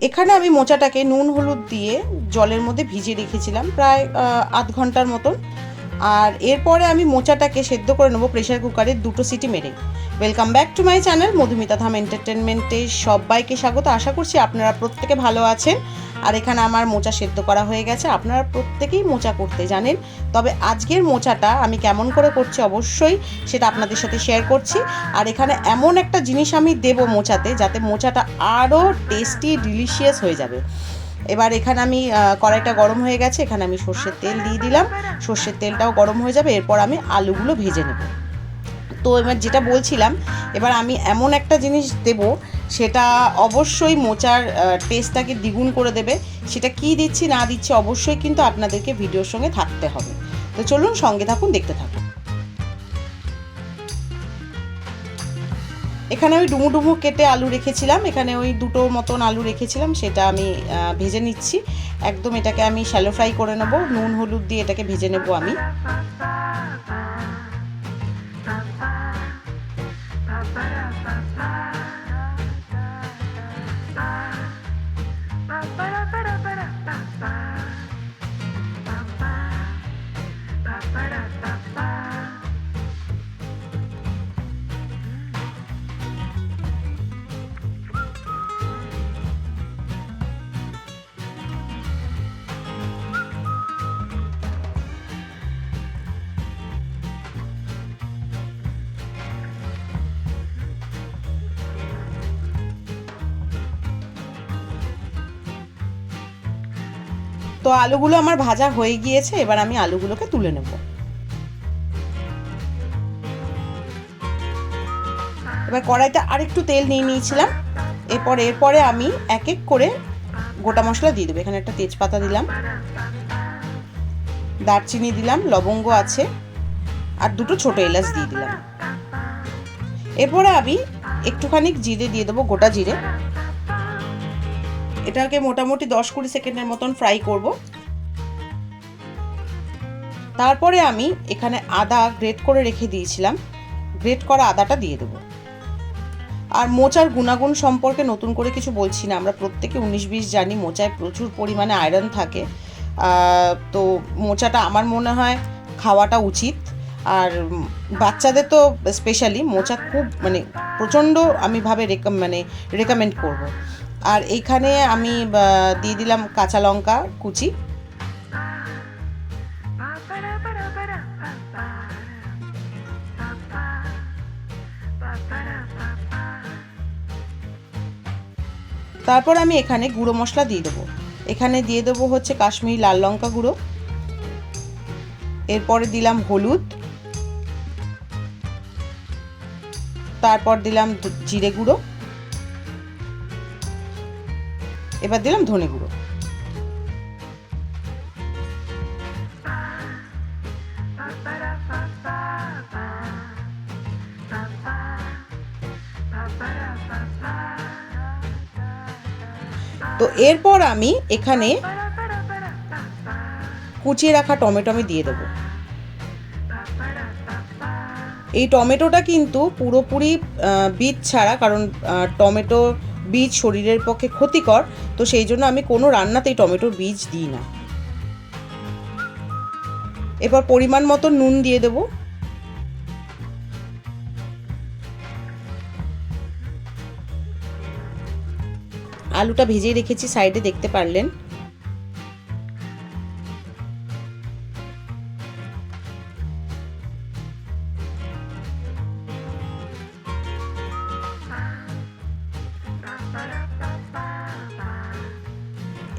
এখানে আমি মোচাটাকে নুন, হলুদ দিয়ে জলের মধ্যে ভিজিয়ে রেখেছিলাম, প্রায় আধ ঘণ্টার মতন। আর এরপরে আমি মোচাটাকে সেদ্ধ করে নেব প্রেশার কুকারে দুটো সিটি মেরে। Welcome back to my channel Madhumita Dham এন্টারটেনমেন্টে সবাইকে স্বাগত। আশা করছি আপনারা প্রত্যেকে ভালো আছেন। আর এখানে আমার মোচা সেদ্ধ করা হয়ে গেছে। আপনারা প্রত্যেকেই মোচা করতে জানেন। তবে আজকের মোচাটা আমি কেমন করে করছি অবশ্যই সেটা আপনাদের সাথে শেয়ার করছি। আর এখানে এমন একটা জিনিস আমি দেবো মোচাতে, যাতে মোচাটা আরও টেস্টি ডিলিশিয়াস হয়ে যাবে। এবার এখানে আমি কড়াইটা গরম হয়ে গেছে। এখানে আমি সর্ষের তেল দিয়ে দিলাম। সর্ষের তেলটাও গরম হয়ে যাবে। এরপর আমি আলুগুলো ভেজে নেব। তো এবার যেটা বলছিলাম, এবার আমি এমন একটা জিনিস দেব সেটা অবশ্যই মোচার টেস্টটাকে দ্বিগুণ করে দেবে। সেটা কি দিচ্ছি, না দিচ্ছি অবশ্যই কিন্তু আপনাদেরকে ভিডিওর সঙ্গে থাকতে হবে। তো চলুন সঙ্গে থাকুন, দেখতে থাকুন। এখানে ওই ডুমু ডুমু কেটে আলু রেখেছিলাম। এখানে ওই দুটো মতন আলু রেখেছিলাম, সেটা আমি ভেজে নিচ্ছি। একদম এটাকে আমি শ্যালো ফ্রাই করে নেব। নুন, হলুদ দিয়ে এটাকে ভেজে নেব আমি। তো আলুগুলো আমার ভাজা হয়ে গিয়েছে, এবার আমি আলুগুলোকে তুলে নেব। এবার কড়াইতে আরেকটু তেল নিয়ে নিয়েছিলাম। এরপর, এরপরে আমি এক এক করে গোটা মশলা দিয়ে দেবো। এখানে একটা তেজপাতা দিলাম, দারচিনি দিলাম, লবঙ্গ আছে, আর দুটো ছোট এলাচ দিয়ে দিলাম। এরপরে আমি একটুখানি জিরে দিয়ে দেবো, গোটা জিরে। এটাকে মোটামুটি দশ কুড়ি সেকেন্ডের মতন ফ্রাই করব। তারপরে আমি এখানে আদা গ্রেট করে রেখে দিয়েছিলাম। গ্রেট করা আদাটা দিয়ে দেবো। আর মোচার গুণাগুণ সম্পর্কে নতুন করে কিছু বলছি না। আমরা প্রত্যেকে উনিশ বিশ জানি, মোচায় প্রচুর পরিমাণে আয়রন থাকে। তো মোচাটা আমার মনে হয় খাওয়াটা উচিত। আর বাচ্চাদের তো স্পেশালি মোচা খুব মানে প্রচণ্ড আমি ভাবে রেকম মানে রেকমেন্ড করব। আর এইখানে আমি দিয়ে দিলাম কাঁচা লঙ্কা কুচি। তারপর আমি এখানে গুঁড়ো মশলা দিয়ে দেবো। এখানে দিয়ে দেবো হচ্ছে কাশ্মীরি লাল লঙ্কা গুঁড়ো। এরপরে দিলাম হলুদ। তারপর দিলাম জিরে গুঁড়ো। এবার দিলাম ধনে গুঁড়ো। তো এরপর আমি এখানে কুচিয়ে রাখা টমেটো আমি দিয়ে দেবো। এই টমেটোটা কিন্তু পুরোপুরি বীজ ছাড়া, কারণ টমেটো বীজ শরীরের পক্ষে ক্ষতিকর, তো সেই জন্য আমি কোনো রান্নাতেই টমেটোর বীজ দিই না। এবার পরিমাণ মতো নুন দিয়ে দেবো। আলুটা ভেজেই রেখেছি, সাইডে দেখতে পারলেন।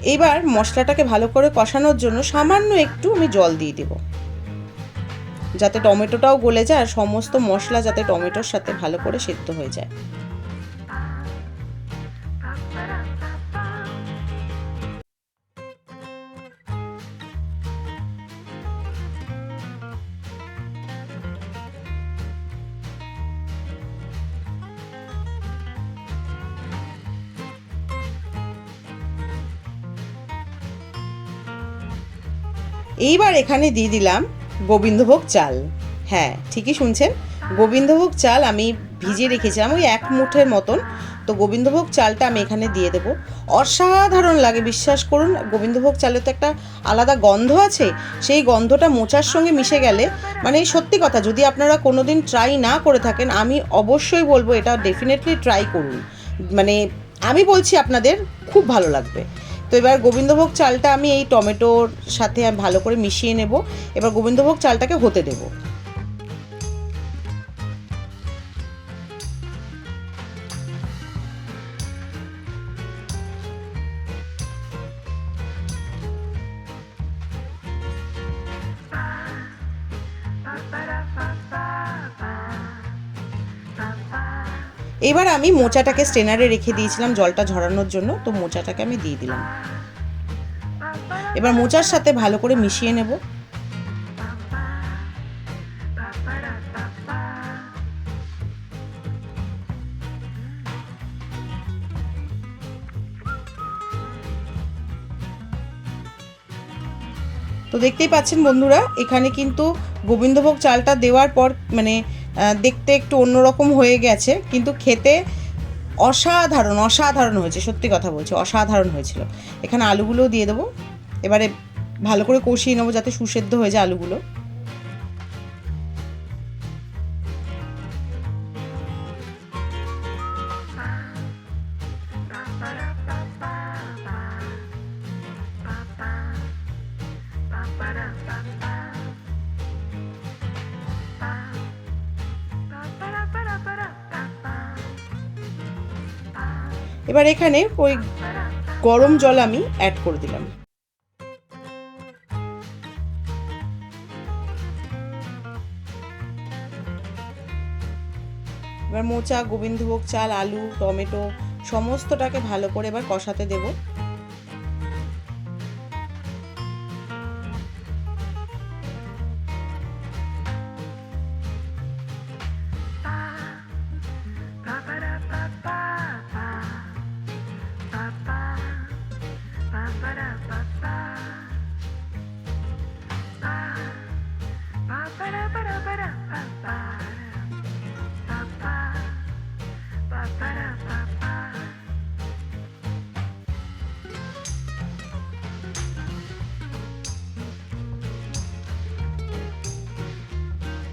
এবার মশলাটাকে ভালো করে কষানোর জন্য সামান্য একটু আমি জল দিয়ে দেব। যাতে টমেটোটাও গলে যায় আর সমস্ত মশলা যাতে টমেটোর সাথে ভালো করে সেদ্ধ হয়ে যায়। এইবার এখানে দিয়ে দিলাম গোবিন্দভোগ চাল। হ্যাঁ ঠিকই শুনছেন। গোবিন্দভোগ চাল আমি ভিজিয়ে রেখেছিলাম, ওই এক মুঠের মতন। তো গোবিন্দভোগ চালটা আমি এখানে দিয়ে দেবো। অসাধারণ লাগে, বিশ্বাস করুন। গোবিন্দভোগ চালে তো একটা আলাদা গন্ধ আছে। সেই গন্ধটা মোচার সঙ্গে মিশে গেলে মানে সত্যি কথা, যদি আপনারা কোনো দিন ট্রাই না করে থাকেন, আমি অবশ্যই বলব এটা ডেফিনেটলি ট্রাই করুন। মানে আমি বলছি আপনাদের, খুব ভালো লাগবে। তো এবার গোবিন্দভোগ চালটা আমি এই টমেটোর সাথে ভালো করে মিশিয়ে নেব। এবার গোবিন্দভোগ চালটাকে হতে দেবো। এবার আমি মোচাটাকে স্টেনারে রেখে দিয়েছিলাম জলটা ঝরানোর জন্য, তো মোচাটাকে আমি দিয়ে দিলাম। এবার মোচার সাথে ভালো করে মিশিয়ে নেব। তো দেখতেই পাচ্ছেন বন্ধুরা, এখানে কিন্তু গোবিন্দভোগ চালটা দেওয়ার পর মানে দেখতে একটু অন্যরকম হয়ে গেছে, কিন্তু খেতে অসাধারণ অসাধারণ হয়েছে, সত্যি কথা বলছি, অসাধারণ হয়েছিল। এখানে আলুগুলোও দিয়ে দেবো। এবারে ভালো করে কষিয়ে নেব যাতে সুসেদ্ধ হয়ে যায় আলুগুলো। এবার এখানে ওই গরম জল আমি অ্যাড করে দিলাম। এবার মোচা, গোবিন্দভোগ চাল, আলু, টমেটো, সমস্তটাকে ভালো করে এবার কষাতে দেব।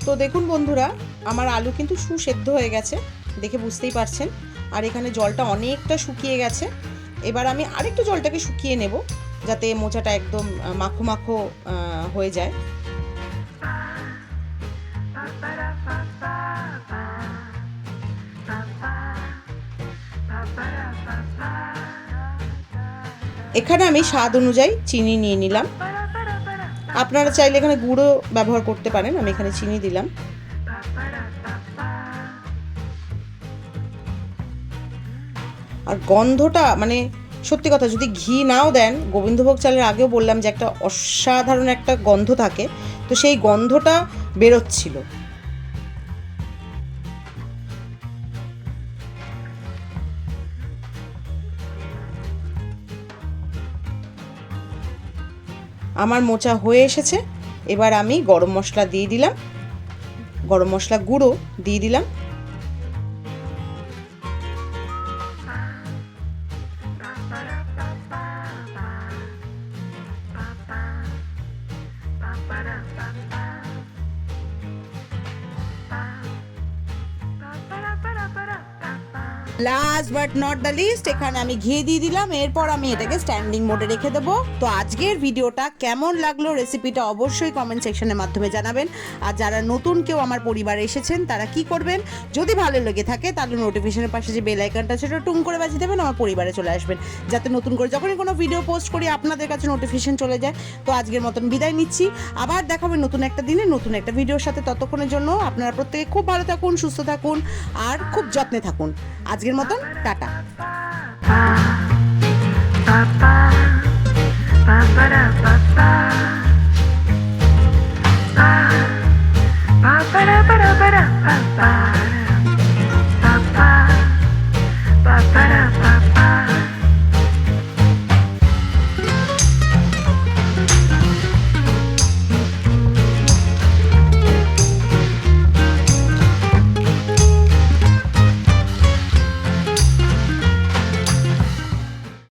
তো দেখুন বন্ধুরা, আমার আলু কিন্তু সুসেদ্ধ হয়ে গেছে, দেখে বুঝতেই পারছেন। আর এখানে জলটা অনেকটা শুকিয়ে গেছে। এবার আমি আরেকটু জলটাকে শুকিয়ে নেব, যাতে মোচাটা একদম মাখো মাখো হয়ে যায়। এখানে আমি স্বাদ অনুযায়ী চিনি নিয়ে নিলাম। আপনারা চাইলে এখানে গুঁড়ো ব্যবহার করতে পারেন, আমি এখানে চিনি দিলাম। আর গন্ধটা মানে সত্যি কথা, যদি ঘি নাও দেন, গোবিন্দভোগ চালের আগেও বললাম যে একটা অসাধারণ একটা গন্ধ থাকে, তো সেই গন্ধটা বেরোচ্ছিল। আমার মোচা হয়ে এসেছে। এবার আমি গরম মশলা দিয়ে দিলাম। গরম মশলা গুঁড়ো দিয়ে দিলাম। Last but not the least এখানে আমি ঘি দিয়ে দিলাম, এরপর আমি এটাকে স্ট্যান্ডিং মোডে রেখে দেবো। তো আজকের ভিডিওটা কেমন লাগল রেসিপিটা অবশ্যই কমেন্ট সেকশনের মাধ্যমে জানাবেন। আর যারা নতুন কেউ আমার পরিবারে এসেছেন, তারা কি করবেন? যদি ভালো লেগে থাকে, তাহলে নোটিফিকেশনের পাশে যে বেল আইকনটা সেটা টুং করে বাজিয়ে দেবেন, আমার পরিবারে চলে আসবেন। যাতে নতুন করে যখনই কোনো ভিডিও পোস্ট করি, আপনাদের কাছে নোটিফিকেশন চলে যায়। তো আজকের মতন বিদায় নিচ্ছি। আবার দেখাবে নতুন একটা দিনে, নতুন একটা ভিডিওর সাথে ততক্ষণের জন্য আপনারা প্রত্যেকে খুব ভালো থাকুন, সুস্থ থাকুন, আর খুব যত্নে থাকুন। আজকের মতন tata ba ba da ba da ba da ba ba